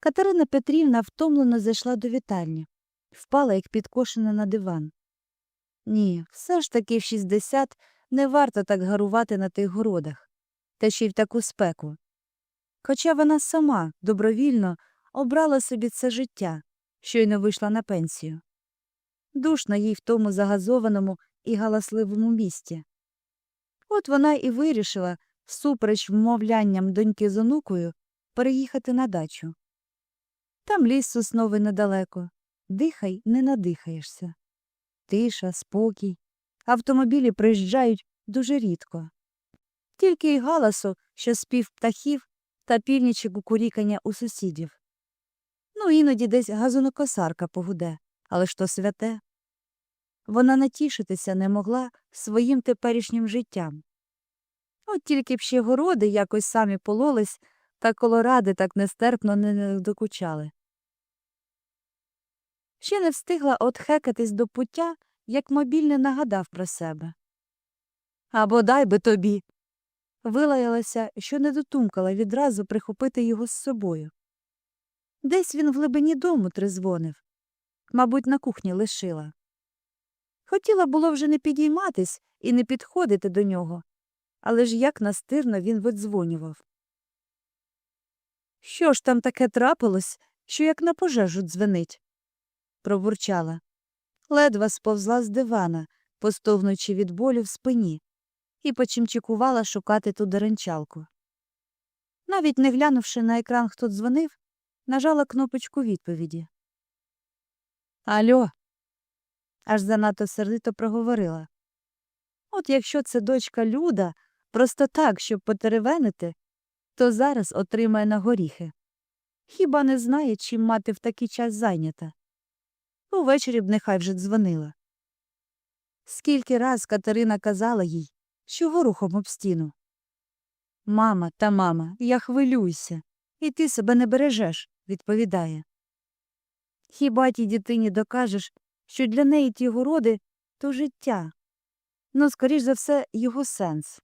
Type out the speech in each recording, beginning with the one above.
Катерина Петрівна втомлено зайшла до вітальні, впала, як підкошена на диван. Ні, все ж таки в 60 не варто так гарувати на тих городах, та ще й в таку спеку. Хоча вона сама добровільно обрала собі це життя, щойно вийшла на пенсію. Душно їй в тому загазованому і галасливому місті. От вона і вирішила, всупереч вмовлянням доньки з онукою, переїхати на дачу. Там ліс сосновий недалеко. Дихай, не надихаєшся. Тиша, спокій. Автомобілі приїжджають дуже рідко. Тільки й галасу, що спів птахів та північі кукурікання у сусідів. Ну, іноді десь газонокосарка погуде, але ж то святе. Вона натішитися не могла своїм теперішнім життям. От тільки б ще городи якось самі пололись, та колоради так нестерпно не докучали. Ще не встигла отхекатись до пуття, як мобільний нагадав про себе. А бодай би тобі. Вилаялася, що не дотумкала відразу прихопити його з собою. Десь він в глибині дому тризвонив, мабуть, на кухні лишила. Хотіла було вже не підійматись і не підходити до нього, але ж як настирно він видзвонював. Що ж там таке трапилось, що як на пожежу дзвенить? Пробурчала. Ледве сповзла з дивана, постогнучи від болю в спині, і почимчикувала шукати ту деренчалку. Навіть не глянувши на екран, хто дзвонив, нажала кнопочку відповіді. Альо. аж занадто сердито проговорила. От якщо це дочка Люда, просто так, щоб потеревенити, то зараз отримає на горіхи. Хіба не знає, чим мати в такий час зайнята? Увечері б нехай вже дзвонила. Скільки раз Катерина казала їй, що ворухом об стіну. Мама та мама, я хвилююся, і ти себе не бережеш, відповідає. Хіба тій дитині докажеш, що для неї ті городи то життя, ну, скоріш за все, його сенс.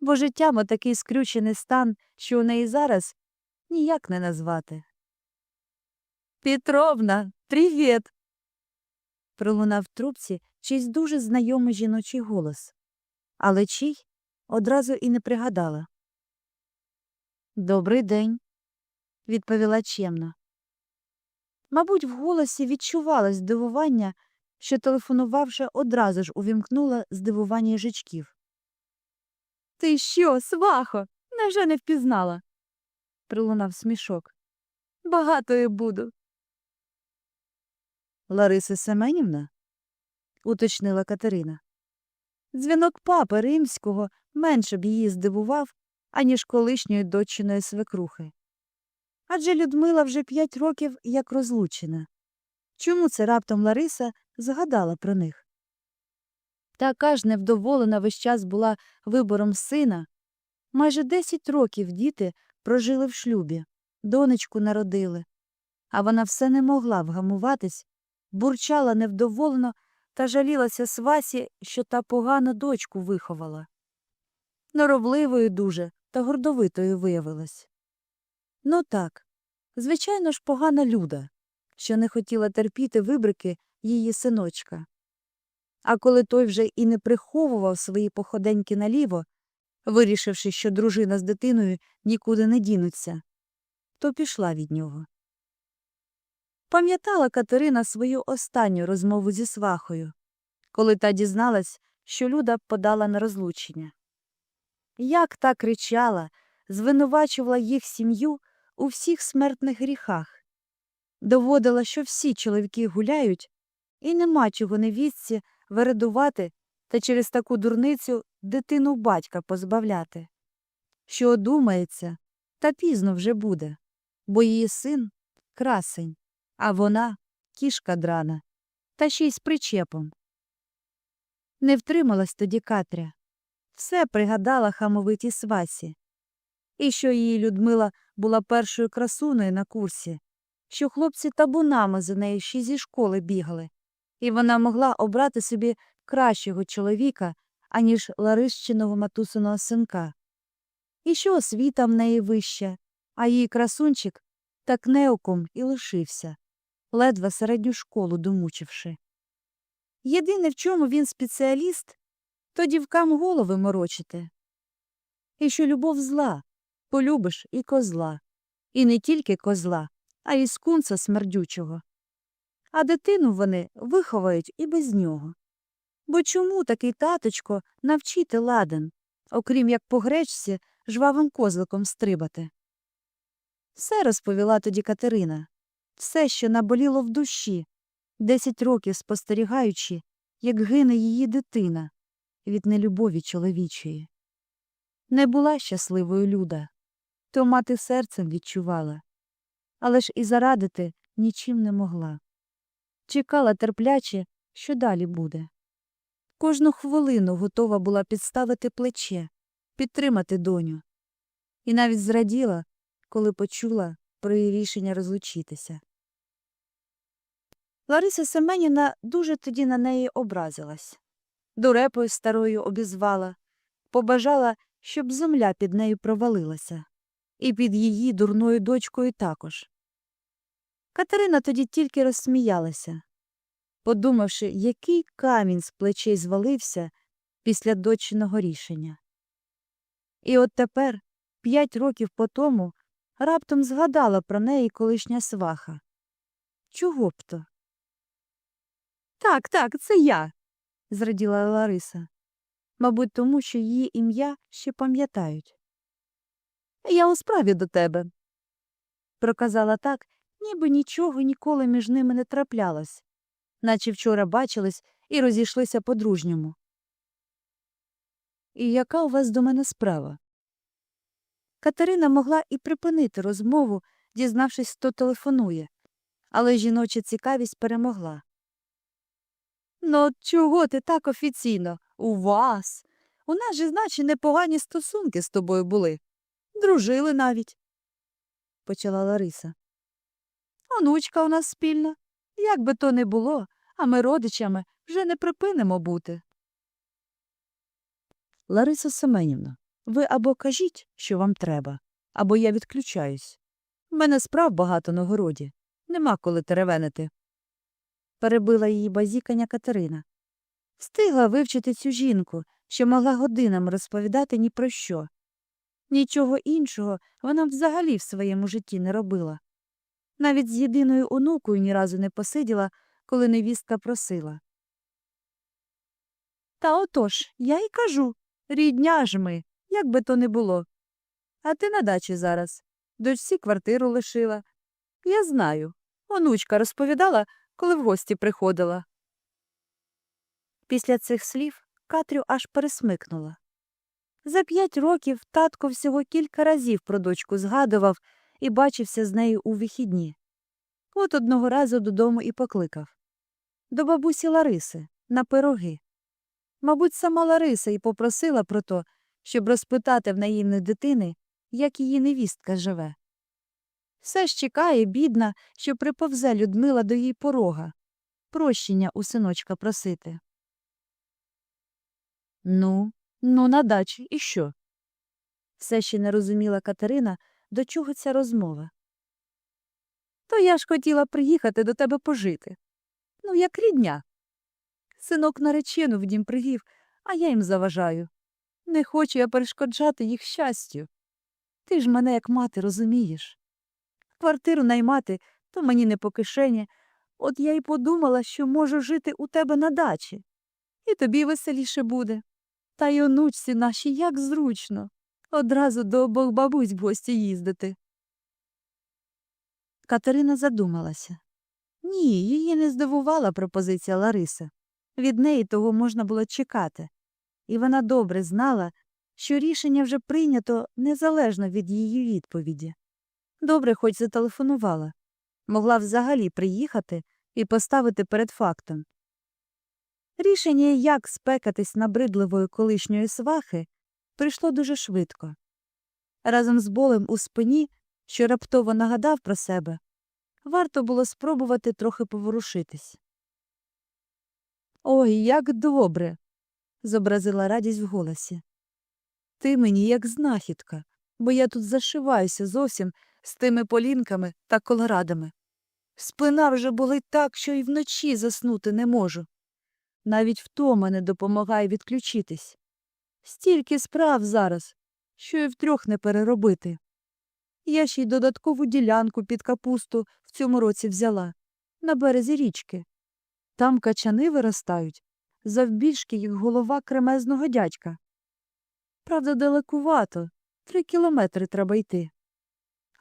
Бо життям отакий скрючений стан, що у неї зараз ніяк не назвати. Петровна, привіт. пролунав в трубці чийсь дуже знайомий жіночий голос. Але чий одразу і не пригадала. Добрий день, відповіла чемно. Мабуть, в голосі відчувалось здивування, що, телефонувавши, одразу ж увімкнула здивування їжачків. Ти що, свахо? Невже не впізнала? пролунав смішок. Багатою буду. Лариса Семенівна? уточнила Катерина. Дзвінок папи римського менше б її здивував, аніж колишньої дочиної свекрухи. Адже Людмила вже п'ять років як розлучена. Чому це раптом Лариса згадала про них? Така ж невдоволена весь час була вибором сина. Майже десять років діти прожили в шлюбі, донечку народили, а вона все не могла вгамуватись, бурчала невдоволено та жалілася свасі, що та погану дочку виховала. Норовливою дуже та гордовитою виявилась. Ну так, звичайно ж, погана люда, що не хотіла терпіти вибрики її синочка. А коли той вже і не приховував свої походеньки наліво, вирішивши, що дружина з дитиною нікуди не дінуться, то пішла від нього. Пам'ятала Катерина свою останню розмову зі свахою, коли та дізналась, що Люда подала на розлучення. Як та кричала, звинувачувала їх сім'ю у всіх смертних гріхах, доводила, що всі чоловіки гуляють, і нема чого невістці вередувати та через таку дурницю дитину батька позбавляти. Що одумається, та пізно вже буде, бо її син красень, а вона кішка драна, та ще й з причепом. Не втрималась тоді Катря. Все пригадала хамовитій свасі. І що її Людмила була першою красуною на курсі, що хлопці табунами за нею ще зі школи бігали, і вона могла обрати собі кращого чоловіка, аніж Ларищиного матусиного синка. І що освіта в неї вища, а її красунчик Так неоком і лишився, ледве середню школу домучивши. Єдине, в чому він спеціаліст, то дівкам голови морочити. І що любов зла, полюбиш і козла. І не тільки козла, а й скунса смердючого. А дитину вони виховають і без нього. Бо чому такий таточко навчити ладен, окрім як по гречці жвавим козликом стрибати? Все розповіла тоді Катерина, все, що наболіло в душі, десять років спостерігаючи, як гине її дитина від нелюбові чоловічої. Не була щасливою люда, то мати серцем відчувала, але ж і зарадити нічим не могла. Чекала терпляче, що далі буде. Кожну хвилину готова була підставити плече, підтримати доню. І навіть зраділа, коли почула про її рішення розлучитися. Лариса Семенівна дуже тоді на неї образилась. Дурепою старою обізвала, побажала, щоб земля під нею провалилася, і під її дурною дочкою також. Катерина тоді тільки розсміялася, подумавши, який камінь з плечей звалився після дочиного рішення. І от тепер, п'ять років по тому, раптом згадала про неї колишня сваха. Чого б то? Так, так, це я, зраділа Лариса. Мабуть, тому що її ім'я ще пам'ятають. Я у справі до тебе, проказала так, ніби нічого ніколи між ними не траплялось, наче вчора бачились і розійшлися по-дружньому. І яка у вас до мене справа? Катерина могла і припинити розмову, дізнавшись, хто телефонує, але жіноча цікавість перемогла. Ну, от чого ти так офіційно? У вас. У нас же, значить, непогані стосунки з тобою були. Дружили навіть, почала Лариса. Онучка у нас спільна. Як би то не було, а ми родичами вже не припинимо бути. Лариса Семенівна, ви або кажіть, що вам треба, або я відключаюсь. В мене справ багато на городі. Нема коли теревенити. Перебила її базікання Катерина. Встигла вивчити цю жінку, що могла годинами розповідати ні про що. Нічого іншого вона взагалі в своєму житті не робила. Навіть з єдиною онукою ні разу не посиділа, коли невістка просила. Та отож, я й кажу рідня ж ми, як би то не було. А ти на дачі зараз. Дочці квартиру лишила. Я знаю. Онучка розповідала, коли в гості приходила. Після цих слів Катрю аж пересмикнула. За п'ять років татко всього кілька разів про дочку згадував і бачився з нею у вихідні. От одного разу додому і покликав. До бабусі Лариси, на пироги. Мабуть, сама Лариса і попросила про то, щоб розпитати в наївної дитини, як її невістка живе. Все ж чекає, бідна, що приповзе Людмила до її порога, прощення у синочка просити. Ну, ну, на дачі, і що? Все ще не розуміла Катерина, до чого ця розмова. То я ж хотіла приїхати до тебе пожити. Ну, як рідня. Синок наречену в дім привів, а я їм заважаю. Не хочу я перешкоджати їх щастю. Ти ж мене, як мати, розумієш. Квартиру наймати то мені не по кишені. От я й подумала, що можу жити у тебе на дачі. І тобі веселіше буде. Та й онучці наші як зручно. Одразу до обох бабусь в гості їздити. Катерина задумалася. Ні, її не здивувала пропозиція Лариси. Від неї того можна було чекати. І вона добре знала, що рішення вже прийнято незалежно від її відповіді. Добре хоч зателефонувала. Могла взагалі приїхати і поставити перед фактом. Рішення, як спекатись набридливої колишньої свахи, прийшло дуже швидко. Разом з болем у спині, що раптово нагадав про себе, варто було спробувати трохи поворушитись. Ой, як добре. Зобразила радість в голосі. Ти мені як знахідка, бо я тут зашиваюся зовсім з тими полінками та колорадами. Спина вже болить так, що й вночі заснути не можу. Навіть втома не допомагає відключитись. Стільки справ зараз, що й втрьох не переробити. Я ще й додаткову ділянку під капусту в цьому році взяла на березі річки. Там качани виростають, завбільшки, як голова кремезного дядька. Правда, далекувато, три кілометри треба йти.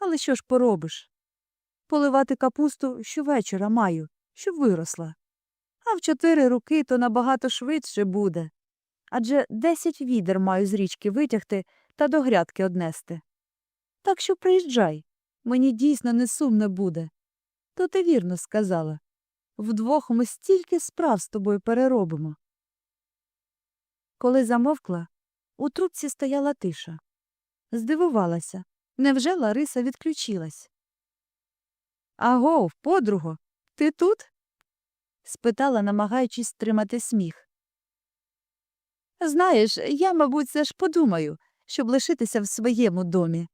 Але що ж поробиш? Поливати капусту щовечора маю, щоб виросла. А в чотири руки то набагато швидше буде. Адже десять відер маю з річки витягти та до грядки однести. Так що приїжджай, мені дійсно не сумно буде. То ти вірно сказала. Вдвох ми стільки справ з тобою переробимо. Коли замовкла, у трубці стояла тиша. Здивувалася. Невже Лариса відключилась? Агов, подруго, ти тут? спитала, намагаючись стримати сміх. Знаєш, я, мабуть, це ж подумаю, щоб лишитися в своєму домі.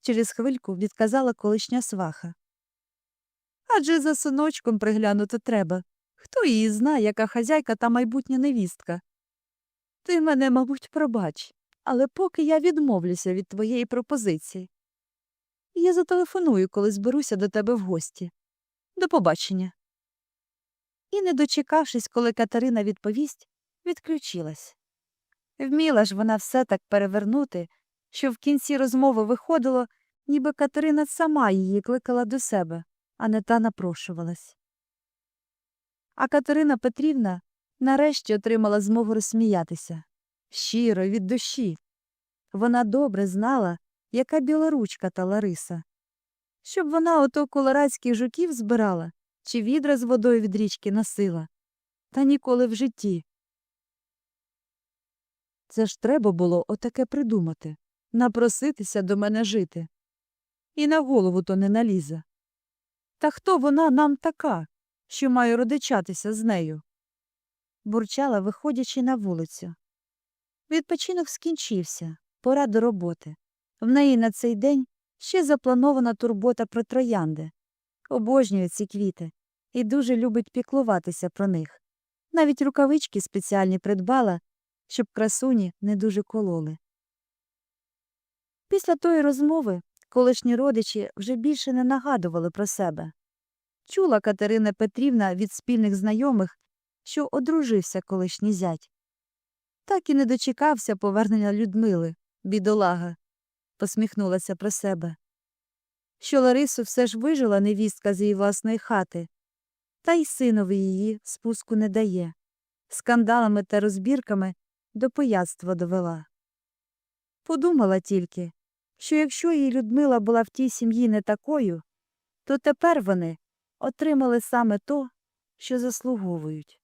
Через хвильку відказала колишня сваха. Адже за синочком приглянути треба. Хто її знає, яка хазяйка та майбутня невістка. Ти мене, мабуть, пробач, але поки я відмовлюся від твоєї пропозиції. Я зателефоную, коли зберуся до тебе в гості. До побачення. І, не дочекавшись, коли Катерина відповість, відключилась. Вміла ж вона все так перевернути, що в кінці розмови виходило, ніби Катерина сама її кликала до себе, а не та напрошувалась. А Катерина Петрівна нарешті отримала змогу розсміятися. Щиро, від душі. Вона добре знала, яка білоручка та Лариса. Щоб вона ото колорадських жуків збирала чи відра з водою від річки носила. Та ніколи в житті. Це ж треба було отаке придумати напроситися до мене жити. І на голову то не налізе. Та хто вона нам така, що має родичатися з нею? бурчала, виходячи на вулицю. Відпочинок скінчився, пора до роботи. В неї на цей день ще запланована турбота про троянди. Обожнює ці квіти і дуже любить піклуватися про них. Навіть рукавички спеціальні придбала, щоб красуні не дуже кололи. Після тої розмови колишні родичі вже більше не нагадували про себе. Чула Катерина Петрівна від спільних знайомих, що одружився колишній зять. Так і не дочекався повернення Людмили, бідолага, посміхнулася про себе. Що Ларису все ж вижила невістка з її власної хати, та й синові її спуску не дає. Скандалами та розбірками до пияцтва довела. Подумала тільки, що якщо її Людмила була в тій сім'ї не такою, то тепер вони отримали саме то, що заслуговують.